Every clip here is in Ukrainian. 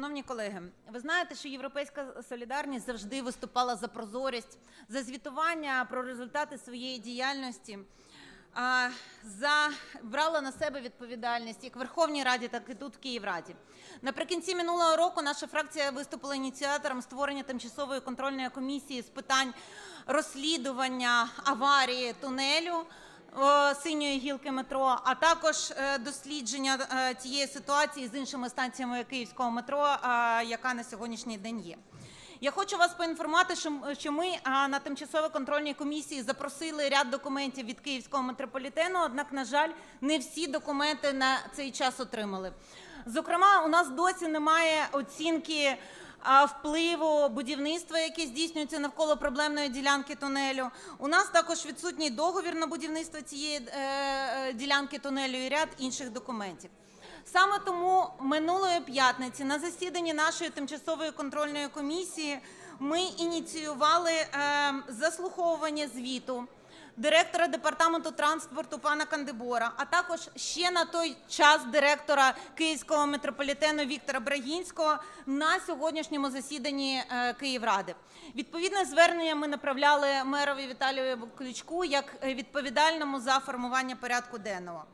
Шановні колеги, ви знаєте, що Європейська солідарність завжди виступала за прозорість, за звітування про результати своєї діяльності, за брала на себе відповідальність як в Верховній Раді, так і тут в Київраді. Наприкінці минулого року наша фракція виступила ініціатором створення тимчасової контрольної комісії з питань розслідування аварії тунелю синьої гілки метро, а також е, дослідження е, тієї ситуації з іншими станціями київського метро, е, яка на сьогоднішній день є. Я хочу вас поінформувати, що ми на тимчасовій контрольній комісії запросили ряд документів від київського метрополітену. Однак, на жаль, не всі документи на цей час отримали. Зокрема, у нас досі немає оцінки впливу будівництва, яке здійснюється навколо проблемної ділянки тунелю. У нас також відсутній договір на будівництво цієї е, е, ділянки тунелю і ряд інших документів. Саме тому минулої п'ятниці на засіданні нашої тимчасової контрольної комісії ми ініціювали е, заслуховування звіту директора департаменту транспорту пана Кандибора, а також ще на той час директора Київського метрополітену Віктора Брагінського на сьогоднішньому засіданні е, Київради. Відповідне звернення ми направляли мерові Віталію Кличку як відповідальному за формування порядку денного.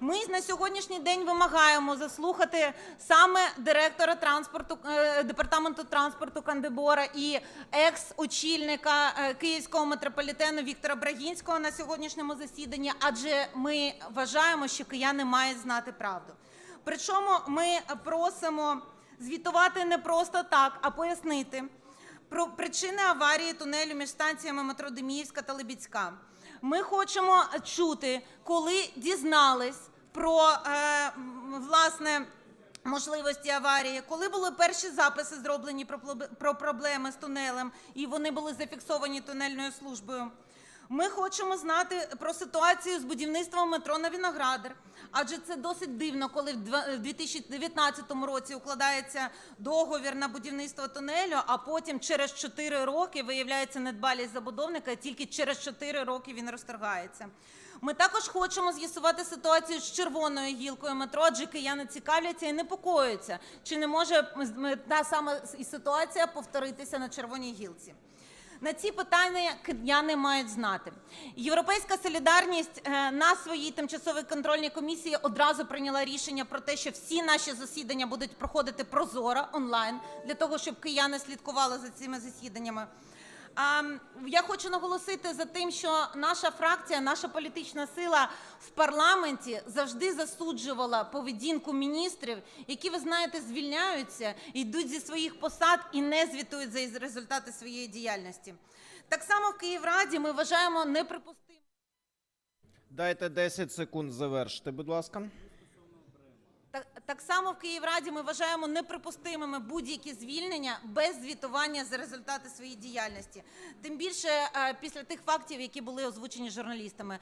Ми на сьогоднішній день вимагаємо заслухати саме директора транспорту е, департаменту транспорту Кандибора і екс-очільника е, Київського метрополітену Віктора Брагінського на сьогоднішньому засіданні, адже ми вважаємо, що кияни мають знати правду. Причому ми просимо звітувати не просто так, а пояснити про причини аварії тунелю між станціями метро Деміївська та Лебідська. Ми хочемо чути, коли дізнались про е, власне можливості аварії, коли були перші записи зроблені про, проблеми з тунелем, і вони були зафіксовані тунельною службою. Ми хочемо знати про ситуацію з будівництвом метро на Віноградар, адже це досить дивно, коли в два- в 2019 році укладається договір на будівництво тунелю, а потім через 4 роки виявляється недбалість забудовника, і тільки через 4 роки він розторгається. Ми також хочемо з'ясувати ситуацію з червоною гілкою метро, адже кияни цікавляться і непокоюються, чи не може та сама ситуація повторитися на червоній гілці. На ці питання кидняни мають знати. Європейська солідарність е, на своїй тимчасовій контрольній комісії одразу прийняла рішення про те, що всі наші засідання будуть проходити прозоро онлайн для того, щоб кияни слідкували за цими засіданнями. Я хочу наголосити за тим, що наша фракція, наша політична сила в парламенті завжди засуджувала поведінку міністрів, які, ви знаєте, звільняються, йдуть зі своїх посад і не звітують за результати своєї діяльності. Так само в Київраді ми вважаємо неприпустимим. Дайте 10 секунд завершити, будь ласка. Так, само в Київраді ми вважаємо неприпустимими будь-які звільнення без звітування за результати своєї діяльності. Тим більше е, після тих фактів, які були озвучені журналістами.